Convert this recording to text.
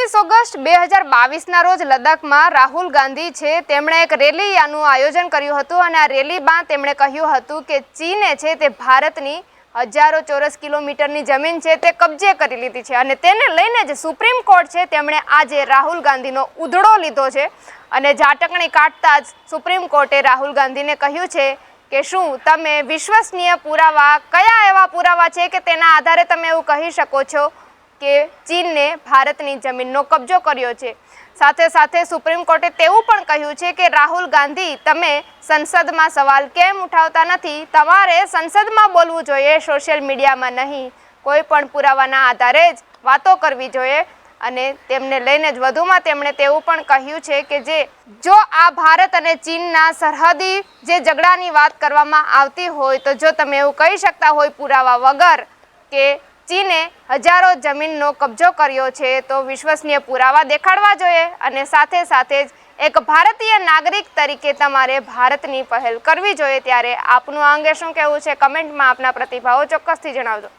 પચીસ ઓગસ્ટ બે હજાર બાવીસના રોજ લદ્દાખમાં રાહુલ ગાંધી છે. તેમણે એક રેલીનું આયોજન કર્યું હતું અને આ રેલીમાં તેમણે કહ્યું હતું કે ચીને છે તે ભારતની હજારો ચોરસ કિલોમીટરની જમીન છે તે કબજે કરી લીધી છે અને તેને લઈને જે સુપ્રીમ કોર્ટ છે તેમણે આજે રાહુલ ગાંધીનો ઉધડો લીધો છે અને ઝાટકણી કાઢતા જ સુપ્રીમ કોર્ટે રાહુલ ગાંધીને કહ્યું છે કે શું તમે વિશ્વસનીય પુરાવા કયા એવા પુરાવા છે કે તેના આધારે તમે એવું કહી શકો છો? કે ચીનને ભારતની જમીનનો કબજો કર્યો છે. સાથે સાથે સુપ્રીમ કોર્ટે તેવું પણ કહ્યું છે કે રાહુલ ગાંધી, તમે સંસદમાં સવાલ કેમ ઉઠાવતા નથી? તમારે સંસદમાં બોલવું જોઈએ, સોશિયલ મીડિયામાં નહીં. કોઈ પણ પુરાવાના આધારે જ વાતો કરવી જોઈએ. અને તેમને લઈને જ વધુમાં તેમણે તેવું પણ કહ્યું છે કે જે, જો આ ભારત અને ચીનના સરહદી જે ઝઘડાની વાત કરવામાં આવતી હોય, તો જો તમે એવું કહી શકતા હોય પુરાવા વગર કે ચીને હજારો જમીનનો કબજો કર્યો છે તો વિશ્વસનીય પુરાવા દેખાડવા જોઈએ અને સાથે સાથે જ એક ભારતીય નાગરિક તરીકે તમારે ભારતની પહેલ કરવી જોઈએ ત્યારે આપનું આ અંગે શું કહેવું છે? કમેન્ટમાં આપના પ્રતિભાવો ચોક્કસથી જણાવજો.